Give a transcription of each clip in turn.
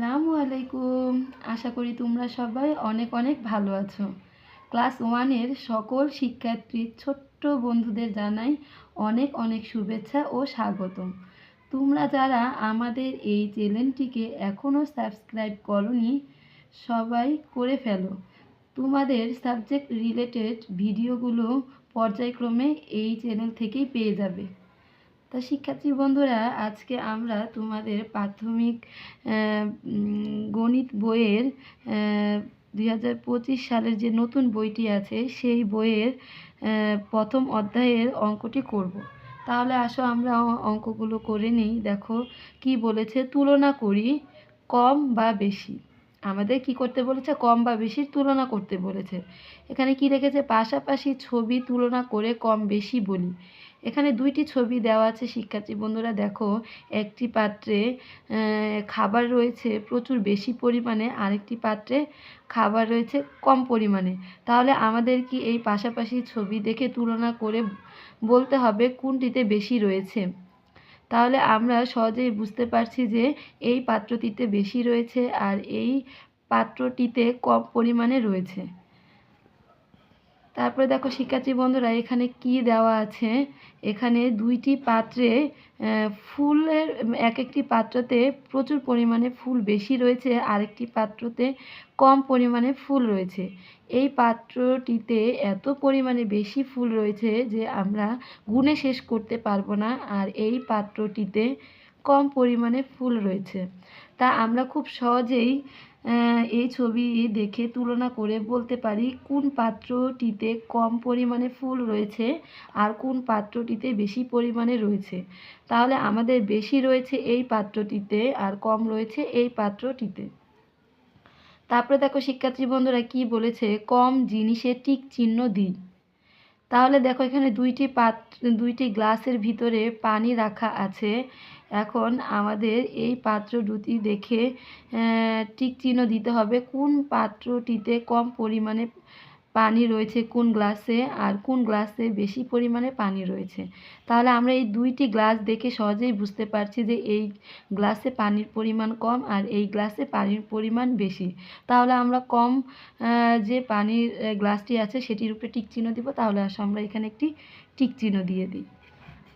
আসসালামু আলাইকুম। আশা করি তোমরা সবাই অনেক অনেক ভালো আছো। ক্লাস ওয়ানের সকল শিক্ষার্থী ছোট্ট বন্ধুদের জানাই অনেক অনেক শুভেচ্ছা ও স্বাগতম তোমরা যারা আমাদের এই চ্যানেলটিকে এখনও সাবস্ক্রাইব করনি, সবাই করে ফেলো। তোমাদের সাবজেক্ট রিলেটেড ভিডিওগুলো পর্যায়ক্রমে এই চ্যানেল থেকেই পেয়ে যাবে। তা শিক্ষার্থী বন্ধুরা, আজকে আমরা তোমাদের প্রাথমিক গণিত বইয়ের দুই হাজার পঁচিশ সালের যে নতুন বইটি আছে, সেই বইয়ের প্রথম অধ্যায়ের অঙ্কটি করব। তাহলে আসো আমরা অঙ্কগুলো করে নিই। দেখো, কি বলেছে? তুলনা করি কম বা বেশি। আমাদের কি করতে বলেছে? কম বা বেশির তুলনা করতে বলেছে। এখানে কি রেখেছে পাশাপাশি ছবি তুলনা করে কম বেশি বলি। এখানে দুইটি ছবি দেওয়া আছে, শিক্ষার্থী বন্ধুরা দেখো। একটি পাত্রে খাবার রয়েছে প্রচুর বেশি পরিমাণে, আরেকটি পাত্রে খাবার রয়েছে কম পরিমাণে। তাহলে আমাদের কি এই পাশাপাশি ছবি দেখে তুলনা করে বলতে হবে কোনটিতে বেশি রয়েছে? তাহলে আমরা সহজেই বুঝতে পারছি যে এই পাত্রটিতে বেশি রয়েছে আর এই পাত্রটিতে কম পরিমাণে রয়েছে। তারপরে দেখো শিক্ষার্থী বন্ধুরা, এখানে কি দেওয়া আছে? এখানে দুইটি পাত্রে ফুলের, এক একটি পাত্রতে প্রচুর পরিমাণে ফুল বেশি রয়েছে, আরেকটি পাত্রতে কম পরিমাণে ফুল রয়েছে। এই পাত্রটিতে এত পরিমাণে বেশি ফুল রয়েছে যে আমরা গুণে শেষ করতে পারব না, আর এই পাত্রটিতে কম পরিমাণে ফুল রয়েছে। তা আমরা খুব সহজেই এই ছবি দেখে তুলনা করে বলতে পারি কোন পাত্রটিতে কম পরিমাণে ফুল রয়েছে আর কোন পাত্রটিতে বেশি পরিমাণে রয়েছে। তাহলে আমাদের বেশি রয়েছে এই পাত্রটিতে আর কম রয়েছে এই পাত্রটিতে। তারপরে দেখো শিক্ষার্থী বন্ধুরা কি বলেছে, কম জিনিসে টিক চিহ্ন দিই। তাহলে দেখো এখানে দুইটি পাত্র দুইটি গ্লাসের ভিতরে পানি রাখা আছে। এখন আমাদের এই পাত্র দুটি দেখে টিক চিহ্ন দিতে হবে। কোন পাত্রটিতে কম পরিমাণে পানি রয়েছে কোন গ্লাসে আর কোন গ্লাসে বেশি পরিমাণে পানি রয়েছে? তাহলে আমরা এই দুইটি গ্লাস দেখে সহজেই বুঝতে পারছি যে এই গ্লাসে পানির পরিমাণ কম আর এই গ্লাসে পানির পরিমাণ বেশি। তাহলে আমরা কম যে পানির গ্লাসটি আছে সেটির উপরে টিক চিহ্ন দিব। তাহলে আসো, আমরা এখানে একটি টিক চিহ্ন দিয়ে দিই।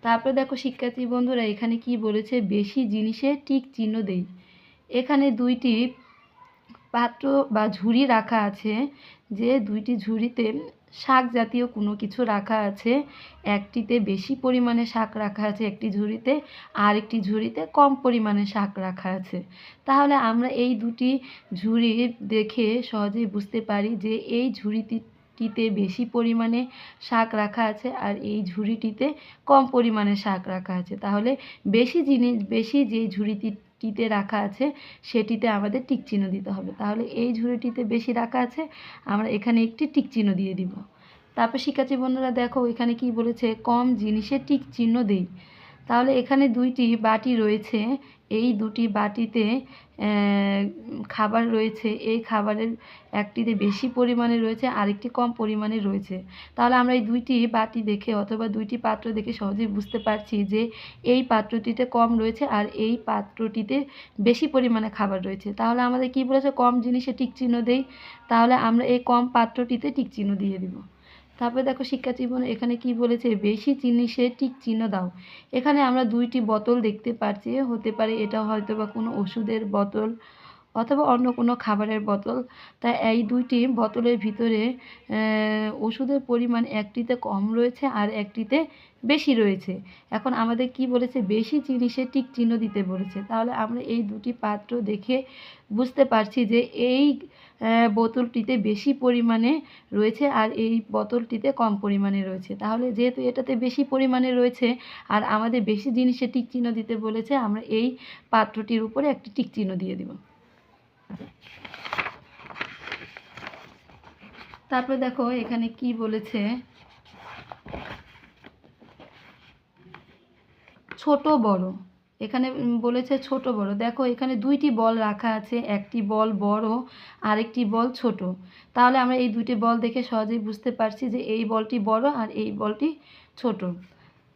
তারপরে দেখো শিক্ষার্থী বন্ধুরা এখানে কি বলেছে, বেশি জিনিসে টিক চিহ্ন দেই। এখানে দুইটি পাত্র বা ঝুড়ি রাখা আছে যে দুইটি ঝুড়িতে শাক জাতীয় কোনো কিছু রাখা আছে। একটিতে বেশি পরিমাণে শাক রাখা আছে একটি ঝুড়িতে আর একটি ঝুড়িতে কম পরিমাণে শাক রাখা আছে। তাহলে আমরা এই দুটি ঝুড়ি দেখে সহজেই বুঝতে পারি যে এই ঝুড়িটি টিতে বেশি পরিমাণে শাক রাখা আছে আর এই ঝুড়িটিতে কম পরিমাণে শাক রাখা আছে। তাহলে বেশি জিনিস, বেশি যে ঝুড়িটিতে রাখা আছে, সেটিতে আমাদের টিক চিহ্ন দিতে হবে। তাহলে এই ঝুড়িটিতে বেশি রাখা আছে, আমরা এখানে একটি টিক চিহ্ন দিয়ে দিব। তারপর শিক্ষার্থী বন্ধুরা দেখো, এখানে কি বলেছে, কম জিনিসে টিক চিহ্ন দেই। তাহলে এখানে দুইটি বাটি রয়েছে। এই দুটি বাটিতে খাবার রয়েছে। এই খাবারের একটিতে বেশি পরিমাণে রয়েছে, আরেকটি কম পরিমাণে রয়েছে। তাহলে আমরা এই দুইটি বাটি দেখে অথবা দুইটি পাত্র দেখে সহজেই বুঝতে পারছি যে এই পাত্রটিতে কম রয়েছে আর এই পাত্রটিতে বেশি পরিমাণে খাবার রয়েছে। তাহলে আমাদের কি বলেছে? কম জিনিসে টিক চিহ্ন দেই। তাহলে আমরা এই কম পাত্রটিতে টিক চিহ্ন দিয়ে দিব। তারপরে দেখো শিক্ষা বোন এখানে কি বলেছে? বেশি জিনিসে টিক চিহ্ন দাও। এখানে আমরা দুইটি বোতল দেখতে পাচ্ছি হতে পারে এটা হয়তো বা কোনো ওষুধের বোতল অথবা অন্য কোনো খাবারের বোতল। তাই এই দুইটি বোতলের ভিতরে ওষুধের পরিমাণ একটিতে কম রয়েছে আর একটিতে বেশি রয়েছে। এখন আমাদের কি বলেছে? বেশি জিনিসে টিক চিহ্ন দিতে বলেছে। তাহলে আমরা এই দুটি পাত্র দেখে বুঝতে পারছি যে এই বোতলটিতে বেশি পরিমাণে রয়েছে আর এই বোতলটিতে কম পরিমাণে রয়েছে। তাহলে যেহেতু এটাতে বেশি পরিমাণে রয়েছে আর আমাদের বেশি জিনিসে টিক চিহ্ন দিতে বলেছে, আমরা এই পাত্রটির উপরে একটি টিক চিহ্ন দিয়ে দিব। তারপরে দেখো এখানে কি বলেছে? ছোট বড়। এখানে বলেছে ছোট বড়। দেখো, এখানে দুইটি বল রাখা আছে, একটি বল বড়, আরেকটি বল ছোট। তাহলে আমরা এই দুইটি বল দেখে সহজেই বুঝতে পারছি যে এই বলটি বড় আর এই বলটি ছোট।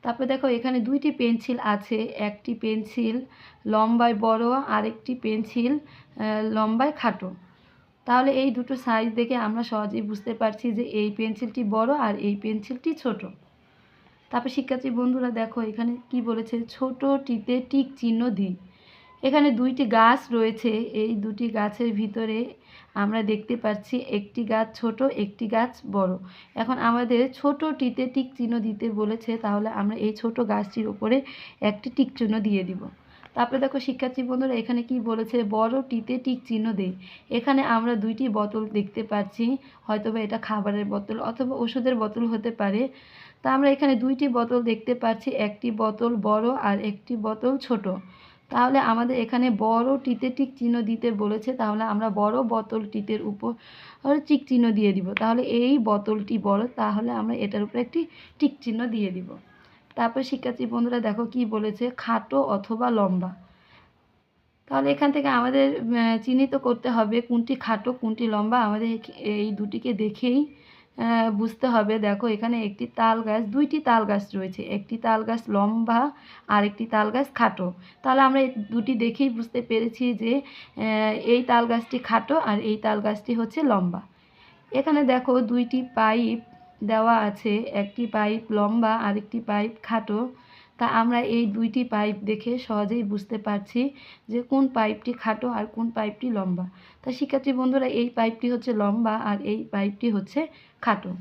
তারপরে দেখো, এখানে দুইটি পেন্সিল আছে, একটি পেন্সিল লম্বায় বড়, আরেকটি পেন্সিল লম্বায় খাটো। তাহলে এই দুটো সাইজ দেখে আমরা সহজেই বুঝতে পারছি যে এই পেন্সিলটি বড় আর এই পেন্সিলটি ছোট। তারপর শিক্ষার্থী বন্ধুরা দেখো, এখানে কি বলেছে? ছোটটিতে টিক চিহ্ন দিই। এখানে দুইটি গাছ রয়েছে। এই দুটি গাছের ভিতরে আমরা দেখতে পাচ্ছি একটি গাছ ছোট, একটি গাছ বড়। এখন আমাদের ছোটটিতে টিক চিহ্ন দিতে বলেছে, তাহলে আমরা এই ছোট গাছটির উপরে একটি টিক চিহ্ন দিয়ে দিব। তারপরে দেখো শিক্ষার্থী বন্ধুরা, এখানে কি বলেছে? বড়টিতে টিক চিহ্ন দেই। এখানে আমরা দুইটি বোতল দেখতে পাচ্ছি। হয়তোবা এটা খাবারের বোতল অথবা ওষুধের বোতল হতে পারে। তা আমরা এখানে দুইটি বোতল দেখতে পাচ্ছি, একটি বোতল বড় আর একটি বোতল ছোট। তাহলে আমাদের এখানে বড় টিতে টিক চিহ্ন দিতে বলেছে, তাহলে আমরা বড় বোতল টিতের উপর টিক চিহ্ন দিয়ে দিব। তাহলে এই বোতলটি বড়, তাহলে আমরা এটার উপরে একটি টিক চিহ্ন দিয়ে দিব। তারপর শিক্ষার্থী বন্ধুরা দেখো কি বলেছে, খাটো অথবা লম্বা। তাহলে এখান থেকে আমাদের চিহ্নিত করতে হবে কোনটি খাটো, কোনটি লম্বা। আমাদের এই দুটিকে দেখেই বুঝতে হবে। দেখো, এখানে একটি তাল গাছ, দুইটি তাল গাছ রয়েছে। একটি তাল গাছ লম্বা আর একটি তাল গাছ খাটো। তাহলে আমরা দুটি দেখেই বুঝতে পেরেছি যে এই তাল গাছটি খাটো আর এই তাল গাছটি হচ্ছে লম্বা। এখানে দেখো, দুইটি পাইপ দেওয়া আছে। একটি পাইপ লম্বা আর একটি পাইপ খাটো। তা আমরা এই দুইটি পাইপ দেখে সহজেই বুঝতে পারছি যে কোন পাইপটি খাটো আর কোন পাইপটি লম্বা। তা শিক্ষার্থী বন্ধুরা, এই পাইপটি হচ্ছে লম্বা আর এই পাইপটি হচ্ছে খাটো।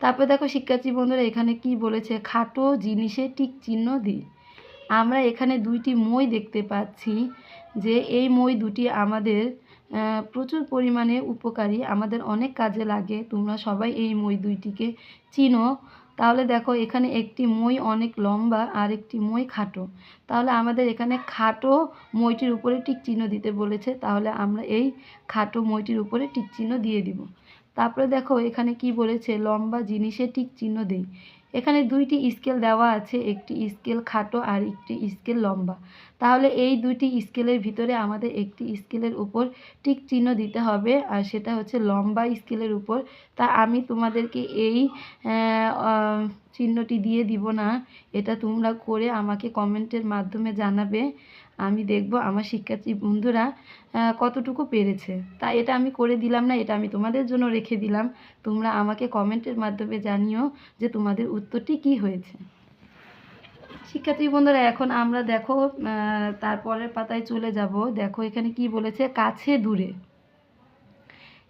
তারপরে দেখো শিক্ষার্থী বন্ধুরা, এখানে কি বলেছে? খাটো জিনিসে টিক চিহ্ন দিই আমরা এখানে দুইটি মই দেখতে পাচ্ছি যে এই মই দুটি আমাদের প্রচুর পরিমাণে উপকারী, আমাদের অনেক কাজে লাগে। তোমরা সবাই এই মই দুইটিকে চিনো। তাহলে দেখো এখানে একটি মই অনেক লম্বা আর একটি মই খাটো। তাহলে আমাদের এখানে খাটো মইটির উপরে টিক চিহ্ন দিতে বলেছে, তাহলে আমরা এই খাটো মইটির উপরে টিক চিহ্ন দিয়ে দিব। তারপরে দেখো এখানে কি বলেছে, লম্বা জিনিসে ঠিক চিহ্ন দেই। এখানে দুইটি স্কেল দেওয়া আছে, একটি স্কেল খাটো আর একটি স্কেল লম্বা। তাহলে এই দুইটি স্কেলের ভিতরে আমাদের একটি স্কেলের উপর টিক চিহ্ন দিতে হবে আর সেটা হচ্ছে লম্বা স্কেলের উপর। তা আমি তোমাদেরকে এই চিহ্নটি দিয়ে দিব না, এটা তোমরা করে আমাকে কমেন্টের মাধ্যমে জানাবে। আমি দেখব আমার শিক্ষার্থী বন্ধুরা কতটুকু পেরেছে। তা এটা আমি করে দিলাম না, এটা আমি তোমাদের জন্য রেখে দিলাম। তোমরা আমাকে কমেন্টের মাধ্যমে জানিও যে তোমাদের উত্তরটি কি হয়েছে। শিক্ষার্থী বন্ধুরা, এখন আমরা দেখো তারপরের পাতায় চলে যাব। দেখো এখানে কি বলেছে, কাছে দূরে।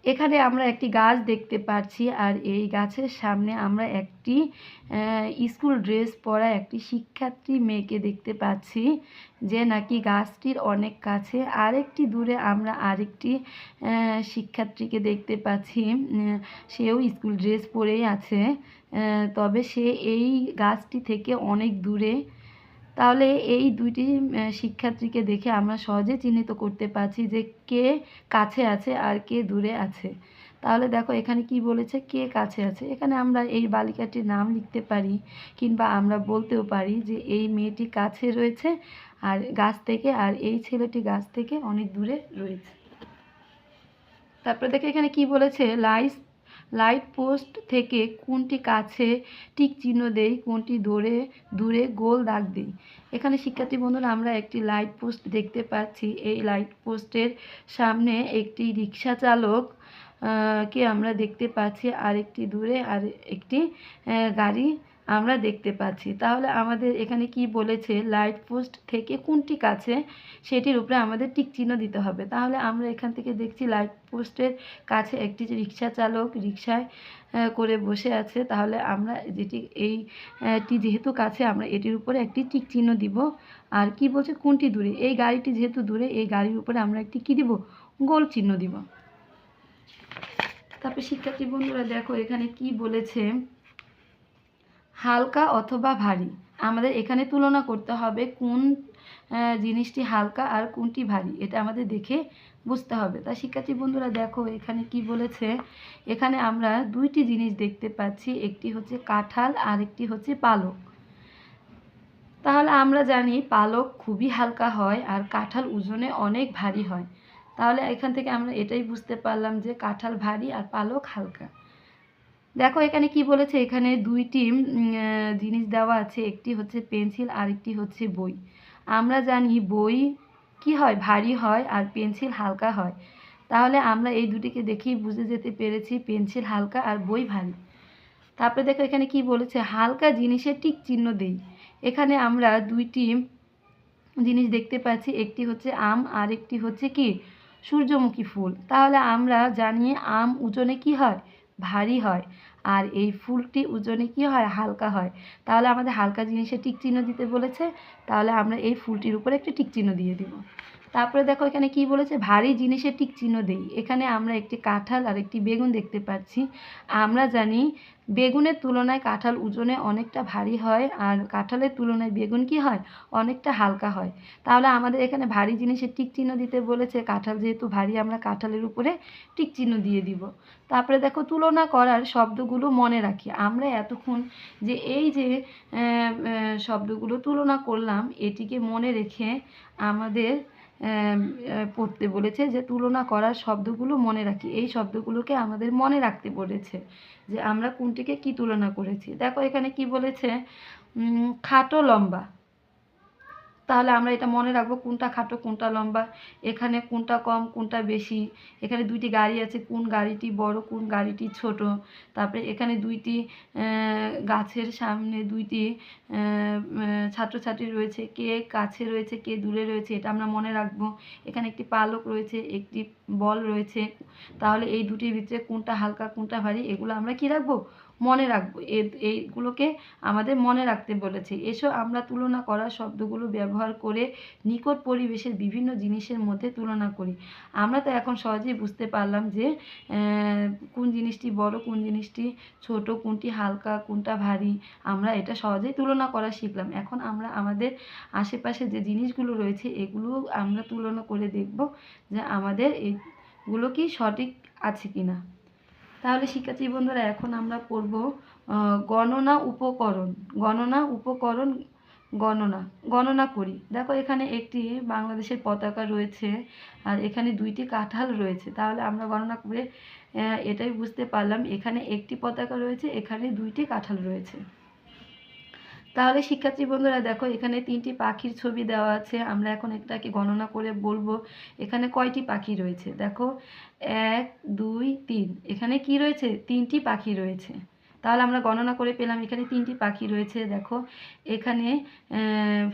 এখানে আমরা একটি গাছ দেখতে পাচ্ছি আর এই গাছের সামনে আমরা একটি স্কুল ড্রেস পরা একটি শিক্ষার্থী মেয়েকে দেখতে পাচ্ছি, যে নাকি গাছটির অনেক কাছে। আরেকটি দূরে আমরা আরেকটি শিক্ষার্থীকে দেখতে পাচ্ছি সেও স্কুল ড্রেস পরেই আছে তবে সে এই গাছটি থেকে অনেক দূরে তাহলে এই দুইটি শিক্ষার্থীকে দেখে আমরা সহজে চিহ্নিত করতে পারছি যে কে কাছে আছে আর কে দূরে আছে। তাহলে দেখো এখানে কি বলেছে? কে কাছে আছে। এখানে আমরা এই বালিকাটির নাম লিখতে পারি কিংবা আমরা বলতেও পারি যে এই মেয়েটি কাছে রয়েছে আর গাছ থেকে আর এই ছেলেটি গাছ থেকে অনেক দূরে রয়েছে। তারপরে দেখো এখানে কি বলেছে? লাইট লাইট পোস্ট থেকে কোনটি কাছে টিক চিহ্ন দেই, কোনটি ধরে, দূরে গোল দাগ দিই। এখানে শিক্ষার্থী বন্ধুরা, আমরা একটি লাইট পোস্ট দেখতে পাচ্ছি। এই লাইট পোস্টের সামনে একটি রিক্সা চালক কে আমরা দেখতে পাচ্ছি। আর একটি দূরে আর একটি গাড়ি আমরা দেখতে পাচ্ছি। তাহলে আমাদের এখানে কি বলেছে? লাইট পোস্ট থেকে কোনটি কাছে? সেটির উপরে আমাদের টিক চিহ্ন দিতে হবে। তাহলে আমরা এখান থেকে দেখছি লাইট পোস্টের কাছে একটি রিক্সা চালক রিক্সায় করে বসে আছে। তাহলে আমরা যেটি এই আহ, টি যেহেতু কাছে আমরা এটির উপরে একটি টিক চিহ্ন দিব। আর কি বলছে? কোনটি দূরে? এই গাড়িটি যেহেতু দূরে এই গাড়ির উপরে আমরা একটি কি দিব? গোল চিহ্ন দিব। তারপরে শিক্ষার্থী বন্ধুরা দেখো এখানে কি বলেছে? হালকা অথবা ভারী। আমাদের এখানে তুলনা করতে হবে কোন জিনিসটি হালকা আর কোনটি ভারী। এটা আমাদের দেখে বুঝতে হবে। তা শিক্ষার্থী বন্ধুরা দেখো, এখানে কি বলেছে? এখানে আমরা দুইটি জিনিস দেখতে পাচ্ছি। একটি হচ্ছে কাঁঠাল আর একটি হচ্ছে পালক। তাহলে আমরা জানি পালক খুবই হালকা হয় আর কাঁঠাল ওজনে অনেক ভারী হয়। তাহলে এখান থেকে আমরা এটাই বুঝতে পারলাম যে কাঁঠাল ভারী আর পালক হালকা। দেখো, এখানে কি বলেছে? এখানে দুইটি জিনিস দেওয়া আছে। একটি হচ্ছে পেন্সিল আর একটি হচ্ছে বই। আমরা জানি বই কি হয়? ভারী হয় আর পেন্সিল হালকা হয়। তাহলে আমরা এই দুটিকে দেখেই বুঝে যেতে পেরেছি, পেন্সিল হালকা আর বই ভারী। তারপরে দেখো, এখানে কি বলেছে? হালকা জিনিসের ঠিক চিহ্ন দেই। এখানে আমরা দুইটি জিনিস দেখতে পাচ্ছি। একটি হচ্ছে আম আর একটি হচ্ছে কি? সূর্যমুখী ফুল। তাহলে আমরা জানি আম উজনে কি হয়? ভারী হয়। আর এই ফুলটি ওজনে কি হয়? হালকা হয়। তাহলে আমাদের হালকা জিনিসে টিক চিহ্ন দিতে বলেছে। তাহলে আমরা এই ফুলটির উপরে একটি টিক চিহ্ন দিয়ে দিব। তারপরে দেখো এখানে কি বলেছে? ভারী জিনিসের টিক চিহ্ন দেই। এখানে আমরা একটি কাঁঠাল আর একটি বেগুন দেখতে পাচ্ছি। আমরা জানি বেগুনের তুলনায় কাঁঠাল ওজনে অনেকটা ভারী হয় আর কাঁঠালের তুলনায় বেগুন কি হয়? অনেকটা হালকা হয়। তাহলে আমাদের এখানে ভারী জিনিসের টিক চিহ্ন দিতে বলেছে। কাঁঠাল যেহেতু ভারী, আমরা কাঁঠালের উপরে টিক চিহ্ন দিয়ে দিব। তারপরে দেখো, তুলনা করার শব্দগুলো মনে রাখি। আমরা এতক্ষণ যে এই যে শব্দগুলো তুলনা করলাম, এটিকে মনে রেখে আমাদের পড়তে বলেছে যে, তুলনা করার শব্দগুলো মনে রাখি। এই শব্দগুলোকে আমাদের মনে রাখতে বলেছে যে, আমরা কোনটিকে কি তুলনা করেছি? দেখো এখানে কি বলেছে? খাটো লম্বা। তাহলে আমরা এটা মনে রাখব কোনটা খাটো, কোনটা লম্বা। এখানে কোনটা কম, কোনটা বেশি। এখানে দুইটি গাড়ি আছে, কোন গাড়িটি বড়, কোন গাড়িটি ছোট। তারপরে এখানে দুইটি গাছের সামনে দুইটি ছাত্রছাত্রী রয়েছে। কে কাছে রয়েছে, কে দূরে রয়েছে, এটা আমরা মনে রাখব। এখানে একটি পালক রয়েছে, একটি বল রয়েছে। তাহলে এই দুটির ভিতরে কোনটা হালকা, কোনটা ভারী, এগুলো আমরা কি রাখব? মনে রাখব। এইগুলোকে আমাদের মনে রাখতে বলেছে। এসো আমরা তুলনা করা শব্দগুলো ব্যবহার করে নিকট পরিবেশের বিভিন্ন জিনিসের মধ্যে তুলনা করি। আমরা তো এখন সহজেই বুঝতে পারলাম যে কোন জিনিসটি বড়, কোন জিনিসটি ছোট, কোনটি হালকা, কোনটা ভারী। আমরা এটা সহজেই তুলনা করা শিখলাম। এখন আমরা আমাদের আশেপাশে যে জিনিসগুলো রয়েছে, এগুলো আমরা তুলনা করে দেখব যে আমাদের এগুলো কি সঠিক আছে কিনা। তাহলে শিক্ষার্থী বন্ধুরা, এখন আমরা পড়ব গণনা উপকরণ গণনা উপকরণ, গণনা গণনা করি। দেখো এখানে একটি বাংলাদেশের পতাকা রয়েছে আর এখানে দুইটি কাঁঠাল রয়েছে। তাহলে আমরা গণনা করে এটাই বুঝতে পারলাম। এখানে একটি পতাকা রয়েছে, এখানে দুইটি কাঁঠাল রয়েছে। তাহলে শিক্ষার্থী বন্ধুরা দেখো, এখানে তিনটি পাখির ছবি দেওয়া আছে। আমরা এখন এটাকে গণনা করে বলব, এখানে কয়টি পাখি রয়েছে? দেখো, এক, দুই, তিন। এখানে কি রয়েছে? তিনটি পাখি রয়েছে। তাহলে আমরা গণনা করে পেলাম, এখানে তিনটি পাখি রয়েছে। দেখো, এখানে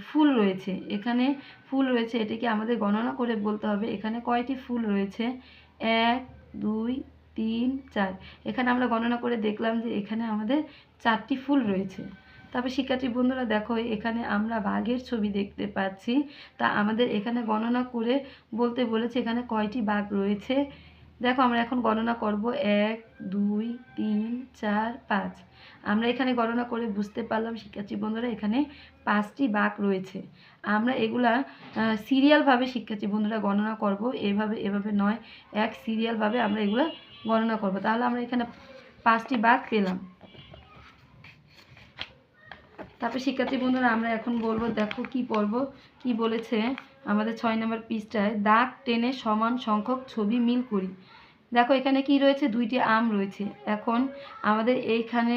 ফুল রয়েছে। এখানে ফুল রয়েছে, এটাকে আমাদের গণনা করে বলতে হবে। এখানে কয়টি ফুল রয়েছে? এক, দুই, তিন, চার। এখানে আমরা গণনা করে দেখলাম যে এখানে আমাদের চারটি ফুল রয়েছে। তারপর শিক্ষার্থী বন্ধুরা দেখো, এখানে আমরা বাঘের ছবি দেখতে পাচ্ছি। তা আমাদের এখানে গণনা করে বলতে বলেছে এখানে কয়টি বাঘ রয়েছে। দেখো, আমরা এখন গণনা করব। এক, দুই, তিন, চার, পাঁচ। আমরা এখানে গণনা করে বুঝতে পারলাম শিক্ষার্থী বন্ধুরা, এখানে পাঁচটি বাঘ রয়েছে। আমরা এগুলা সিরিয়ালভাবে শিক্ষার্থী বন্ধুরা গণনা করব। এভাবে এভাবে নয়, এক সিরিয়ালভাবে আমরা এগুলা গণনা করব। তাহলে আমরা এখানে পাঁচটি বাঘ পেলাম। তারপরে শিক্ষার্থী বন্ধুরা, আমরা এখন বলব, দেখো কি পড়ব, কি বলেছে আমাদের ছয় নম্বর পৃষ্ঠায়, দাগ টেনে সমান সংখ্যক ছবি মিল করি। দেখো এখানে কি রয়েছে? দুইটি আম রয়েছে। এখন আমাদের এইখানে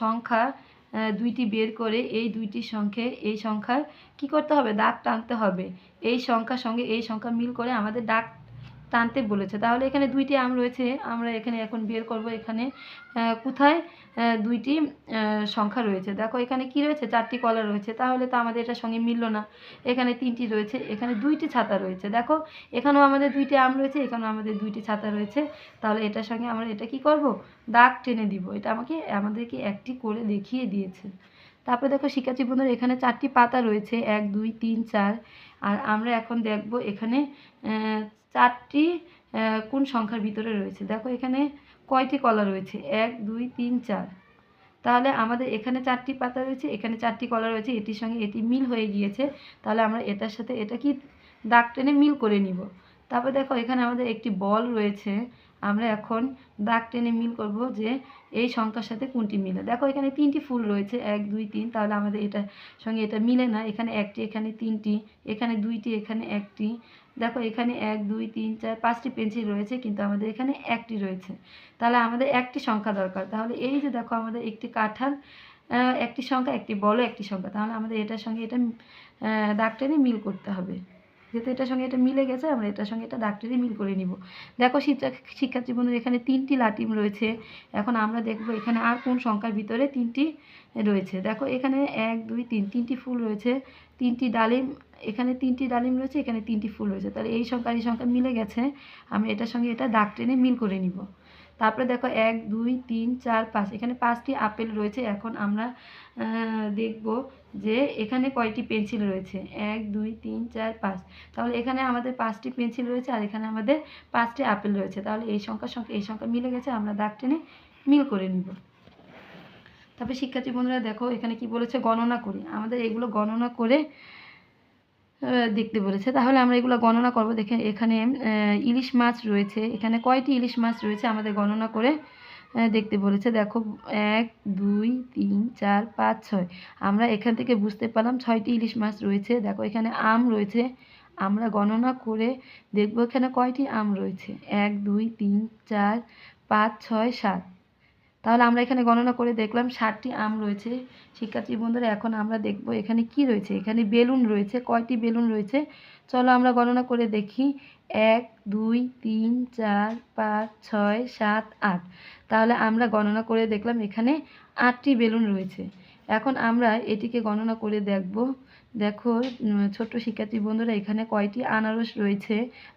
সংখ্যা দুইটি বের করে এই দুইটি সংখ্যে, এই সংখ্যার কি করতে হবে? দাগ টানতে হবে। এই সংখ্যার সঙ্গে এই সংখ্যা মিল করে আমাদের দাগ টানতে বলেছে। তাহলে এখানে দুইটি আম রয়েছে। আমরা এখানে এখন বের করব। এখানে কোথায়? দুইটি সংখ্যা রয়েছে। দেখো, এখানে কি রয়েছে? চারটি কলা রয়েছে। তাহলে তো আমাদের এটার সঙ্গে মিললো না। এখানে তিনটি রয়েছে, এখানে দুইটি ছাতা রয়েছে। দেখো, এখানেও আমাদের দুইটি আম রয়েছে, এখানেও আমাদের দুইটি ছাতা রয়েছে। তাহলে এটার সঙ্গে আমরা এটা কি করব? দাগ টেনে দিব। এটা আমাকে, আমাদেরকে একটি করে দেখিয়ে দিয়েছে। তারপরে দেখো, শিক্ষার্থী বন্ধুরা, এখানে চারটি পাতা রয়েছে। এক, দুই, তিন, চার। আর আমরা এখন দেখব এখানে চারটি কোন সংখ্যার ভিতরে রয়েছে। দেখো, এখানে কয়টি কলা রয়েছে? এক, দুই, তিন, চার। তাহলে আমাদের এখানে চারটি পাতা রয়েছে, এখানে চারটি কলা রয়েছে, এটির সঙ্গে এটি মিল হয়ে গিয়েছে। তাহলে আমরা এটার সাথে এটা কি দাগ টেনে মিল করে নিব? তারপর দেখো, এখানে আমাদের একটি বল রয়েছে। আমরা এখন দাগ টেনে মিল করব যে এই সংখ্যার সাথে কোনটি মিলে। দেখো, এখানে তিনটি ফুল রয়েছে, এক, দুই, তিন। তাহলে আমাদের এটার সঙ্গে এটা মিলে না। এখানে একটি, এখানে তিনটি, এখানে দুইটি, এখানে একটি। দেখো, এখানে এক, দুই, তিন, চার, পাঁচটি পেন্সিল রয়েছে, কিন্তু আমাদের এখানে একটি রয়েছে। তাহলে আমাদের একটি সংখ্যা দরকার। তাহলে এই যে দেখো, আমাদের একটি কাঁঠাল একটি সংখ্যা, একটি বড় একটি সংখ্যা। তাহলে আমাদের এটার সঙ্গে এটা দাগ মিল করতে হবে। যেহেতু এটার সঙ্গে এটা মিলে গেছে, আমরা এটার সঙ্গে এটা ডাক্তারি মিল করে নিব। দেখো শিক্ষা- শিক্ষার্থী বন্ধুরা এখানে তিনটি লাটিম রয়েছে। এখন আমরা দেখব এখানে আর কোন সংখ্যার ভিতরে তিনটি রয়েছে। দেখো এখানে এক, দুই, তিন, তিনটি ফুল রয়েছে। তিনটি ডালিম, এখানে তিনটি ডালিম রয়েছে, এখানে তিনটি ফুল রয়েছে। তাহলে এই সংখ্যা এই সংখ্যা মিলে গেছে। আমরা এটার সঙ্গে এটা টেনে মিল করে নিব। তারপরে দেখো এক, দুই, তিন, চার, পাঁচ। এখানে পাঁচটি আপেল রয়েছে। এখন আমরা দেখব যে এখানে কয়টি পেন্সিল রয়েছে? এক, দুই, তিন, চার, পাঁচ। তাহলে এখানে আমাদের পাঁচটি পেন্সিল রয়েছে আর এখানে আমাদের পাঁচটি আপেল রয়েছে। তাহলে এই সংখ্যার সঙ্গে এই সংখ্যা মিলে গেছে। আমরা দাগ টেনে মিল করে নিব। তারপরে শিক্ষার্থী বন্ধুরা দেখো এখানে কি বলেছে? গণনা করি। আমাদের এগুলো গণনা করে দেখতে বলেছে। তাহলে আমরা এগুলো গণনা করব। দেখে এখানে ইলিশ মাছ রয়েছে। এখানে কয়টি ইলিশ মাছ রয়েছে আমাদের গণনা করে দেখতে বলেছে। দেখো, এক, দুই, তিন, চার, পাঁচ, ছয়। আমরা এখান থেকে বুঝতে পারলাম ছয়টি ইলিশ মাছ রয়েছে। দেখো, এখানে আম রয়েছে। আমরা গণনা করে দেখব এখানে কয়টি আম রয়েছে। এক, দুই, তিন, চার, পাঁচ, ছয়, সাত। তাহলে আমরা এখানে গণনা করে দেখলাম ষাটটি আম রয়েছে। শিক্ষার্থী বন্ধুরা, এখন আমরা দেখব এখানে কি রয়েছে। এখানে বেলুন রয়েছে, কয়টি বেলুন রয়েছে? চলো আমরা গণনা করে দেখি। এক, দুই, তিন, চার, পাঁচ, ছয়, সাত, আট। তাহলে আমরা গণনা করে দেখলাম এখানে আটটি বেলুন রয়েছে। এখন আমরা এটিকে গণনা করে দেখব। দেখো ছোট্ট শিক্ষার্থী বন্ধুরা, এখানে কয়টি আনারস রয়েছে?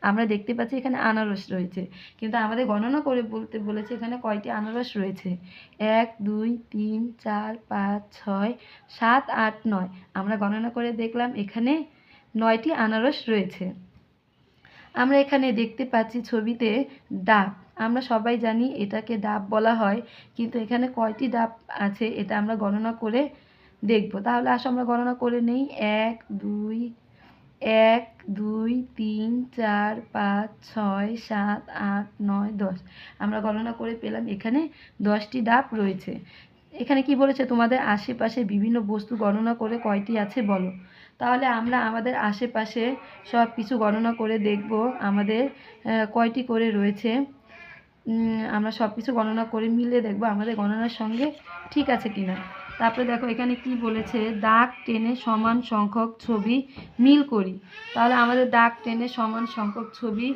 আমরা দেখতে পাচ্ছি এখানে আনারস রয়েছে। কিন্তু আমাদের গণনা করে বলতে বলেছে এখানে কয়টি আনারস রয়েছে? এক, দুই, তিন, চার, পাঁচ, ছয়, সাত, আট, নয়। আমরা গণনা করে দেখলাম এখানে নয়টি আনারস রয়েছে। আমরা এখানে দেখতে পাচ্ছি ছবিতে ডাব। আমরা সবাই জানি এটাকে ডাব বলা হয়, কিন্তু এখানে কয়টি ডাব আছে এটা আমরা গণনা করে দেখব। তাহলে আসো আমরা গণনা করে নেই। এক, দুই এক, দুই, তিন, চার, পাঁচ, ছয়, সাত, আট, নয়, দশ। আমরা গণনা করে পেলাম। এখানে দশটি ডাব রয়েছে। এখানে কি বলেছে? তোমাদের আশেপাশে বিভিন্ন বস্তু গণনা করে কয়টি আছে বলো। তাহলে আমরা আমাদের আশেপাশে সব কিছু গণনা করে দেখব। আমাদের কয়টি করে রয়েছে। আমরা সব কিছু গণনা করে মিলে দেখব আমাদের গণনার সঙ্গে ঠিক আছে কিনা। তারপরে দেখো, এখানে কি বলেছে? দাগ, টেনে সমান সংখ্যক ছবি মিল করি। তাহলে আমাদের দাগ, টেনে সমান সংখ্যক ছবি